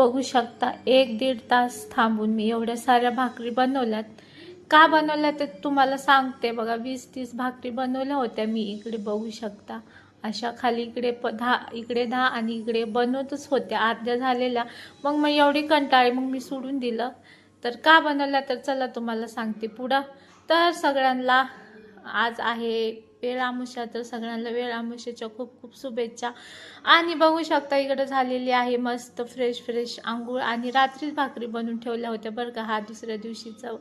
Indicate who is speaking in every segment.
Speaker 1: बघू शकता. एक दीड तास थांबून मी एवढ्या साऱ्या भाकरी बनवल्यात. का बनवल्या ते तुम्हाला सांगते बघा. वीस तीस भाकरी बनवल्या होत्या मी. इकडे बघू शकता. अशा खाली इकडे प दहा इकडे दहा आणि इकडे बनवतच होत्या. अर्ध्या झालेल्या. मग मग एवढी कंटाळी मग मी सोडून दिलं. तर का बनवल्या तर चला तुम्हाला सांगते पुढं. तर सगळ्यांना आज आहे वेळ आमुष्या तर सगळ्यांना वेळ आमुष्याच्या खूप खूप शुभेच्छा. आणि बघू शकता इकडं झालेली आहे मस्त फ्रेश फ्रेश आंघोळ आणि रात्रीच भाकरी बनवून ठेवल्या होत्या बरं का. हा दुसऱ्या दिवशीचा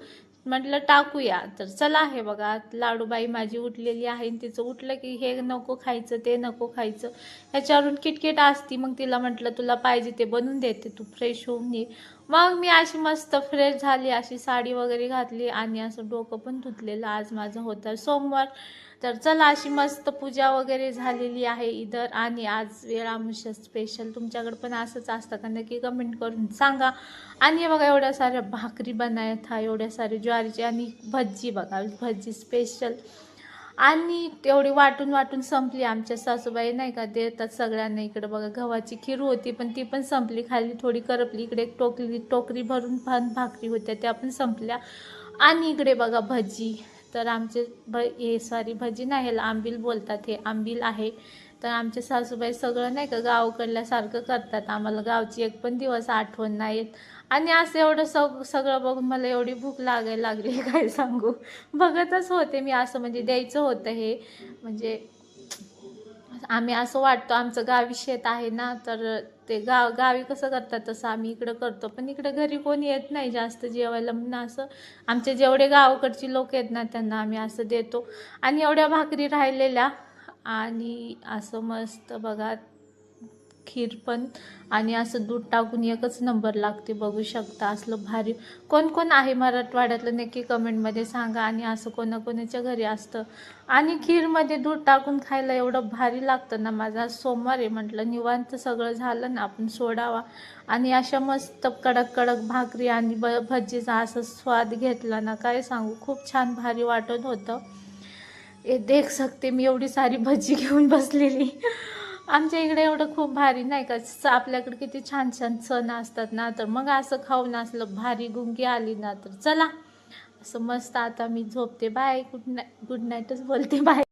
Speaker 1: म्हटलं टाकूया. तर चला हे बघा लाडूबाई माझी उठलेली आहे आणि तिचं उठलं की हे नको खायचं ते नको खायचं. ह्याच्यावरून किटकिट असती मग तिला म्हटलं तुला पाहिजे ते बनवून देते. तू फ्रेश होऊन ये. मग मी अशी मस्त फ्रेश झाली अशी साडी वगैरे घातली आणि असं डोकं पण धुतलेलं. आज माझं होतं सोमवार. तर चला अशी मस्त पूजा वगैरे झालेली आहे इधर आणि आज वेळामुष्य स्पेशल तुमच्याकडे पण असंच असतं का? नक्की कमेंट करून सांगा. आणि बघा एवढ्या साऱ्या भाकरी बनायत हा एवढ्या साऱ्या ज्वारीची आणि भज्जी बघा भज्जी स्पेशल आणि तेवढी वाटून वाटून संपली आमच्या सासूबाई नाही का? देतात सगळ्यांना इकडे बघा गव्हाची खीर होती पण ती पण संपली. खाली थोडी करपली इकडे एक टोकरी टोकरी भरून भान भाकरी होत्या त्या पण संपल्या. आणि इकडे बघा भजी. तर आमचे भ हे सॉरी भजी नाही ह्याला आंबील बोलतात हे आंबील आहे. तर आमचे सासूबाई सगळं नाही का गावकडल्यासारखं करतात. आम्हाला गावची एक पण दिवस आठवण नाही आणि असं एवढं सग सगळं बघून मला एवढी भूक लागायला लागली काय सांगू. बघतच होते मी असं म्हणजे द्यायचं होतं हे. म्हणजे आम्ही असं वाटतो आमचं गावी शेत आहे ना तर ते गाव गावी कसं करतात तसं आम्ही इकडं करतो. पण इकडं घरी कोणी येत नाही जास्त जेवायला म्हणून असं. आमचे जेवढे गावाकडची लोक आहेत ना त्यांना आम्ही असं देतो. आणि एवढ्या भाकरी राहिलेल्या आणि असं मस्त बघा खीर पण आणि असं दूध टाकून एकच नंबर लागते बघू शकता. असलं भारी. कोण कोण आहे मराठवाड्यातलं नक्की कमेंटमध्ये सांगा आणि असं कोणाकोणाच्या घरी असतं. आणि खीरमध्ये दूध टाकून खायला एवढं भारी लागतं ना माझा. आज सोमवार आहे म्हटलं निवांत सगळं झालं ना आपण सोडावा. आणि अशा मस्त कडक कडक भाकरी आणि ब भजीचा असं स्वाद घेतला ना काय सांगू खूप छान भारी वाटत होतं. ए देख सकते मी एवढी सारी भजी घेऊन बसलेली. आमच्या इकडे एवढं खूप भारी नाही का? स- आपल्याकडे किती छान छान सण असतात ना तर मग असं खाऊन असलं भारी गुंगी आली ना तर चला. असं मस्त आता मी झोपते. बाय गुड नाईट गुड नाईटच बोलते. बाय